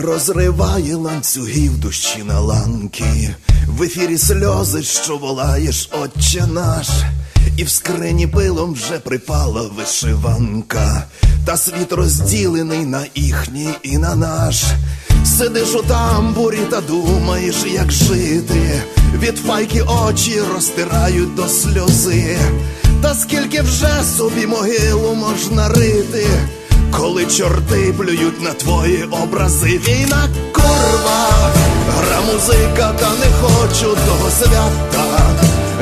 Розриває ланцюгів душі на ланки, в ефірі сльози, що волаєш, отче наш, і в скрині пилом вже припала вишиванка, та світ розділений на їхній і на наш. Сидиш у тамбурі та думаєш, як жити. Від файки очі розтирають до сльози. Та скільки вже собі могилу можна рити, коли чорти плюють на твої образи. Війна курва, гра музика, та не хочу того свята.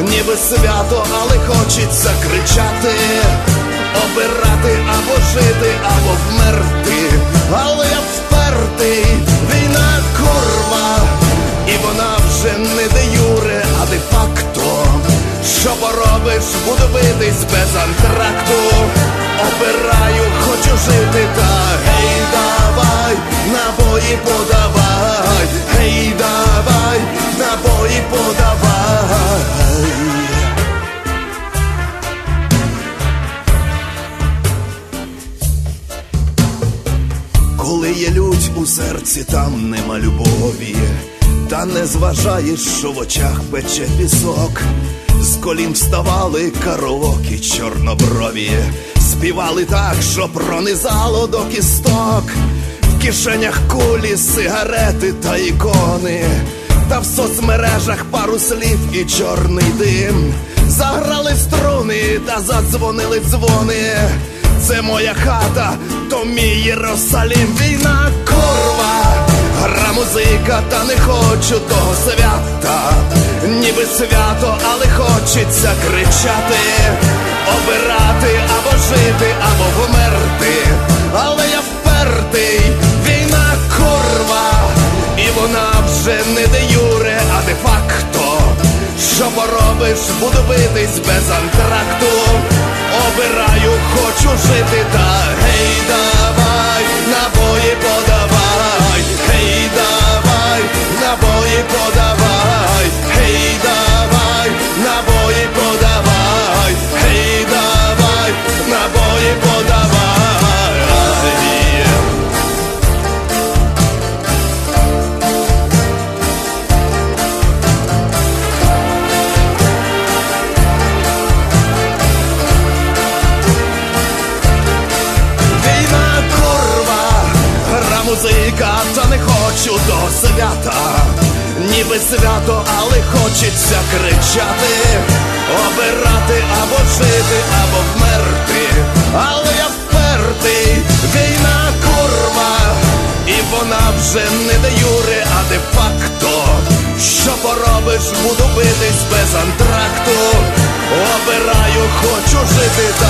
Ніби свято, але хочеться кричати, обирати або жити, або вмерти. Але я впертий, війна курва, і вона вже не де юре, а де факто. Що поробиш, буду битись без антракту. Є лють у серці, там нема любові, та не зважаєш, що в очах пече пісок. З колін вставали караокі чорноброві, співали так, що пронизало до кісток, в кишенях кулі, сигарети та ікони, та в соцмережах пару слів і чорний дим. Заграли струни та задзвонили дзвони. Це моя хата, то мій Єрусалім, війна курва, гра музика, та не хочу того свята, ніби свято, але хочеться кричати, обирати або жити, або вмерти, але я впертий, війна курва, і вона вже не де юре, а де факто. Що поробиш, буду битись без антракту. Обираю, хочу жити, та гей, давай, музика, та не хочу до свята. Ніби свято, але хочеться кричати, обирати або жити, або вмерти. Але я впертий, війна курва, і вона вже не де юре, а де факто. Що поробиш, буду битись без антракту. Обираю, хочу жити, та